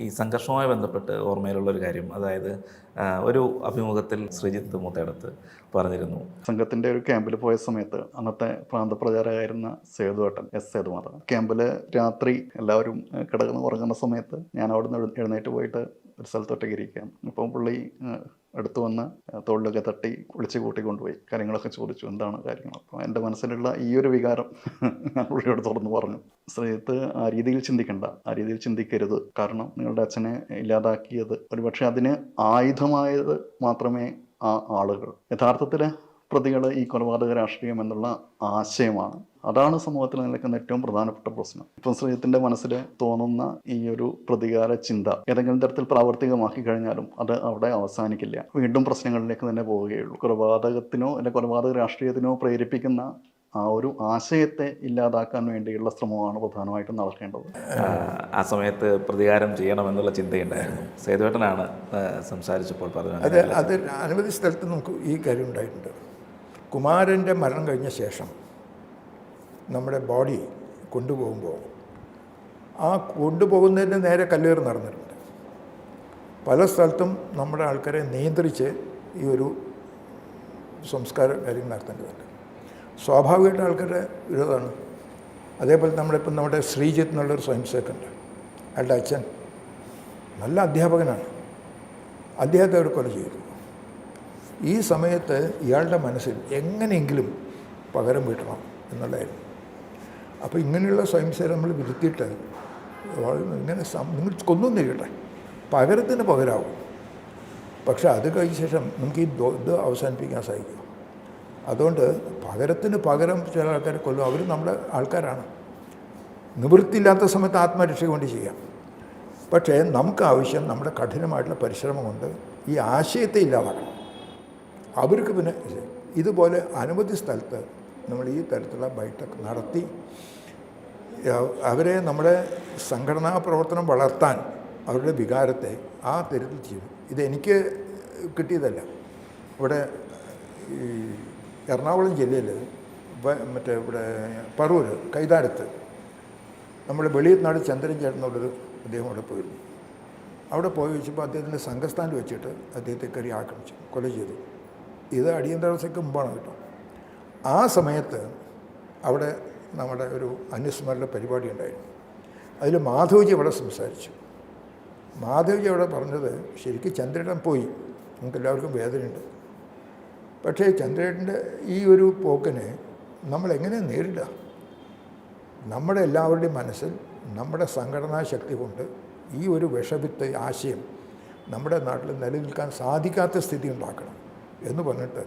ഈ സംഘർഷവുമായി ബന്ധപ്പെട്ട് ഓർമ്മയിലുള്ള ഒരു കാര്യം അതായത് ഒരു അഭിമുഖത്തിൽ ശ്രീജിത്ത് മുത്തേടത്ത് പറഞ്ഞിരുന്നു. സംഘത്തിന്റെ ഒരു ക്യാമ്പിൽ പോയ സമയത്ത് അന്നത്തെ പ്രാന്തപ്രചാരകായിരുന്ന സേതുവേട്ടൻ എസ് സേതുമാധവൻ ക്യാമ്പിൽ രാത്രി എല്ലാവരും കിടക്കുന്ന ഉറങ്ങുന്ന സമയത്ത് ഞാൻ അവിടെ നിന്ന് എഴുന്നേറ്റ് പോയിട്ട് ഒരു സ്ഥലത്ത് ഒറ്റയ്ക്ക് ഇരിക്കാം അപ്പം പുള്ളി അടുത്ത് വന്ന് തോളിലൊക്കെ തട്ടി വിളിച്ച് കൂട്ടി കൊണ്ടുപോയി കാര്യങ്ങളൊക്കെ ചോദിച്ചു എന്താണ് കാര്യങ്ങൾ അപ്പോൾ എന്റെ മനസ്സിലുള്ള ഈ ഒരു വികാരം ഞാൻ പുള്ളിയോട് തുറന്നു പറഞ്ഞു. സ്ത്രീത്ത് ആ രീതിയിൽ ചിന്തിക്കണ്ട ആ രീതിയിൽ ചിന്തിക്കരുത്. കാരണം നിങ്ങളുടെ അച്ഛനെ ഇല്ലാതാക്കിയത് ഒരുപക്ഷെ അതിന് ആയുധമായത് മാത്രമേ ആ ആളുകൾ. യഥാർത്ഥത്തിൽ പ്രതികൾ ഈ കൊലപാതക രാഷ്ട്രീയം എന്നുള്ള ആശയമാണ്. അതാണ് സമൂഹത്തിൽ നിലനിൽക്കുന്ന ഏറ്റവും പ്രധാനപ്പെട്ട പ്രശ്നം. ഇപ്പം ശ്രീജിത്തിന്റെ മനസ്സിൽ തോന്നുന്ന ഈ ഒരു പ്രതികാര ചിന്ത ഏതെങ്കിലും തരത്തിൽ പ്രാവർത്തികമാക്കി കഴിഞ്ഞാലും അത് അവിടെ അവസാനിക്കില്ല. വീണ്ടും പ്രശ്നങ്ങളിലേക്ക് തന്നെ പോവുകയുള്ളൂ. കൊലപാതകത്തിനോ അല്ലെ കൊലപാതക രാഷ്ട്രീയത്തിനോ പ്രേരിപ്പിക്കുന്ന ആ ഒരു ആശയത്തെ ഇല്ലാതാക്കാൻ വേണ്ടിയുള്ള ശ്രമമാണ് പ്രധാനമായിട്ടും നടക്കേണ്ടത്. ആ, സമയത്ത് പ്രതികാരം ചെയ്യണമെന്നുള്ള ചിന്തയുണ്ടായിരുന്നു. സേതുവേട്ടനാണ് സംസാരിച്ചപ്പോൾ പറഞ്ഞത്. അത് അത് അനവധി സ്ഥലത്ത് നമുക്ക് ഈ കാര്യം ഉണ്ടായിട്ടുണ്ട്. കുമാരന്റെ മരണം കഴിഞ്ഞ ശേഷം നമ്മുടെ ബോഡി കൊണ്ടുപോകുമ്പോൾ ആ കൊണ്ടുപോകുന്നതിന് നേരെ കല്ലേറ് നടന്നിട്ടുണ്ട്. പല സ്ഥലത്തും നമ്മുടെ ആൾക്കാരെ നിയന്ത്രിച്ച് ഈ ഒരു സംസ്കാര കാര്യങ്ങൾ നടത്തേണ്ടതുണ്ട്. സ്വാഭാവികമായിട്ട് ആൾക്കാരുടെ വിരോധമാണ്. അതേപോലെ നമ്മുടെ ഇപ്പം നമ്മുടെ ശ്രീജിത്ത് എന്നുള്ളൊരു സ്വയംസേവക്കുണ്ട് അയാളുടെ അച്ഛൻ നല്ല അധ്യാപകനാണ്. അദ്ദേഹത്തെ അവർ കൊല ചെയ്തു. ഈ സമയത്ത് ഇയാളുടെ മനസ്സിൽ എങ്ങനെയെങ്കിലും പകരം വീട്ടണം എന്നുള്ളതായിരുന്നു. അപ്പോൾ ഇങ്ങനെയുള്ള സ്വയംസേവ നമ്മൾ വിരുത്തിയിട്ട് ഇങ്ങനെ നിങ്ങൾ കൊന്നും തരികട്ടെ പകരത്തിന് പകരാവും. പക്ഷെ അത് കഴിഞ്ഞ ശേഷം നമുക്ക് ഈ ഇത് അവസാനിപ്പിക്കാൻ സാധിക്കും. അതുകൊണ്ട് പകരത്തിന് പകരം ചില ആൾക്കാരെ കൊല്ലും. അവർ നമ്മുടെ ആൾക്കാരാണ്. നിവൃത്തിയില്ലാത്ത സമയത്ത് ആത്മരക്ഷയ്ക്ക് വേണ്ടി ചെയ്യാം. പക്ഷേ നമുക്ക് ആവശ്യം നമ്മുടെ കഠിനമായിട്ടുള്ള പരിശ്രമം കൊണ്ട് ഈ ആശയത്തെ ഇല്ലാതാക്കണം. അവർക്ക് പിന്നെ ഇത് ഇതുപോലെ അനവധി സ്ഥലത്ത് നമ്മൾ ഈ തരത്തിലുള്ള ബൈഠക്ക് നടത്തി അവരെ നമ്മുടെ സംഘടനാ പ്രവർത്തനം വളർത്താൻ അവരുടെ വികാരത്തെ ആ തരത്തിൽ ചെയ്തു. ഇതെനിക്ക് കിട്ടിയതല്ല. ഇവിടെ ഈ എറണാകുളം ജില്ലയിൽ മറ്റേ ഇവിടെ പറവൂർ കൈതാരത്ത് നമ്മുടെ വെളിയനാട് ചന്ദ്രൻ ചേട്ടനുള്ളൊരു അദ്ദേഹം അവിടെ പോയിരുന്നു. അവിടെ പോയി വെച്ചപ്പോൾ അദ്ദേഹത്തിന്റെ സംഘസ്ഥാനിൽ വെച്ചിട്ട് അദ്ദേഹത്തെ കയറി ആക്രമിച്ചു കൊല ചെയ്തു. ഇത് അടിയന്തരാവസ്ഥയ്ക്ക് മുമ്പാണ് കേട്ടോ. ആ സമയത്ത് അവിടെ നമ്മുടെ ഒരു അനുസ്മരണ പരിപാടി ഉണ്ടായിരുന്നു. അതിൽ മാധവ്ജി അവിടെ സംസാരിച്ചു. മാധവ്ജി അവിടെ പറഞ്ഞത് ശരിക്കും ചന്ദ്രേട്ടൻ പോയി. നമുക്ക് എല്ലാവർക്കും വേദനയുണ്ട്. പക്ഷേ ചന്ദ്രേട്ടന്റെ ഈ ഒരു പോക്കിനെ നമ്മളെങ്ങനെ നേരിടുക? നമ്മുടെ എല്ലാവരുടെയും മനസ്സിൽ നമ്മുടെ സംഘടനാ ശക്തി കൊണ്ട് ഈ ഒരു വിഷവിത്ത് ആശയം നമ്മുടെ നാട്ടിൽ നിലനിൽക്കാൻ സാധിക്കാത്ത സ്ഥിതി ഉണ്ടാക്കണം. എന്ന് പറഞ്ഞിട്ട്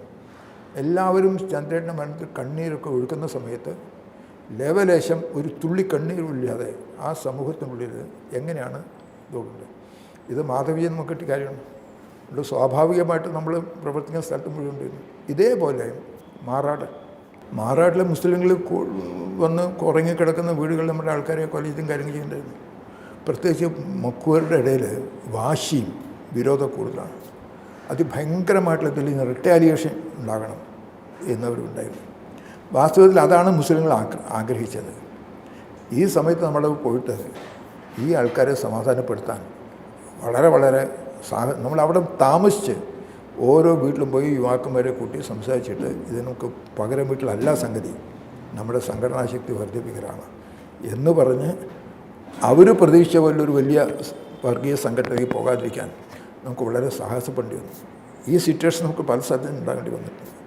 എല്ലാവരും ചന്ദ്രന്റെ മനസ്സിൽ കണ്ണീരൊക്കെ ഒഴുക്കുന്ന സമയത്ത് ലേവലേശം ഒരു തുള്ളി കണ്ണീരില്ലാതെ ആ സമൂഹത്തിനുള്ളിൽ എങ്ങനെയാണ് ഇതുള്ളത് ഇത് മാധവിയെ നമുക്ക് കിട്ടിയ കാര്യമാണ്. അതുകൊണ്ട് സ്വാഭാവികമായിട്ട് നമ്മൾ പ്രവർത്തിക്കുന്ന സ്ഥലത്ത് മുഴുവൻ ഇതേപോലെ മാറാട്. മാറാട്ടിലെ മുസ്ലിങ്ങൾ വന്ന് ഉറങ്ങിക്കിടക്കുന്ന വീടുകളിൽ നമ്മുടെ ആൾക്കാരെ കൊല ചെയ്തും കാര്യങ്ങൾ ചെയ്യുന്നുണ്ടായിരുന്നു. പ്രത്യേകിച്ച് മക്കുവരുടെ ഇടയിൽ വാശിയും വിരോധ കൂടുതലാണ്. അതിഭയങ്കരമായിട്ടുള്ള ഇതിൽ റിട്ടാലിയേഷൻ ഉണ്ടാകണം എന്നവരുണ്ടായിരുന്നു. വാസ്തവത്തിൽ അതാണ് മുസ്ലിങ്ങൾ ആഗ്ര- ആഗ്രഹിച്ചത്. ഈ സമയത്ത് നമ്മൾ പോയിട്ട് ഈ ആൾക്കാരെ സമാധാനപ്പെടുത്താൻ വളരെ വളരെ സാഹ നമ്മളവിടെ താമസിച്ച് ഓരോ വീട്ടിലും പോയി യുവാക്കന്മാരെ കൂട്ടി സംസാരിച്ചിട്ട് ഇതിനൊക്കെ പകരം വീട്ടിലല്ല സംഗതി നമ്മുടെ സംഘടനാശക്തി വർദ്ധിപ്പിക്കലാണ് എന്ന് പറഞ്ഞ് അവർ പ്രതീക്ഷിച്ച പോലൊരു വലിയ വർഗീയ സംഘടനയ്ക്ക് പോകാതിരിക്കാൻ നമുക്ക് വളരെ സാഹസപ്പെടേണ്ടി വന്നു. ഈ സിറ്റുവേഷൻ നമുക്ക് പല സ്ഥലത്തും ഉണ്ടാകേണ്ടി വന്നിട്ടുണ്ട്.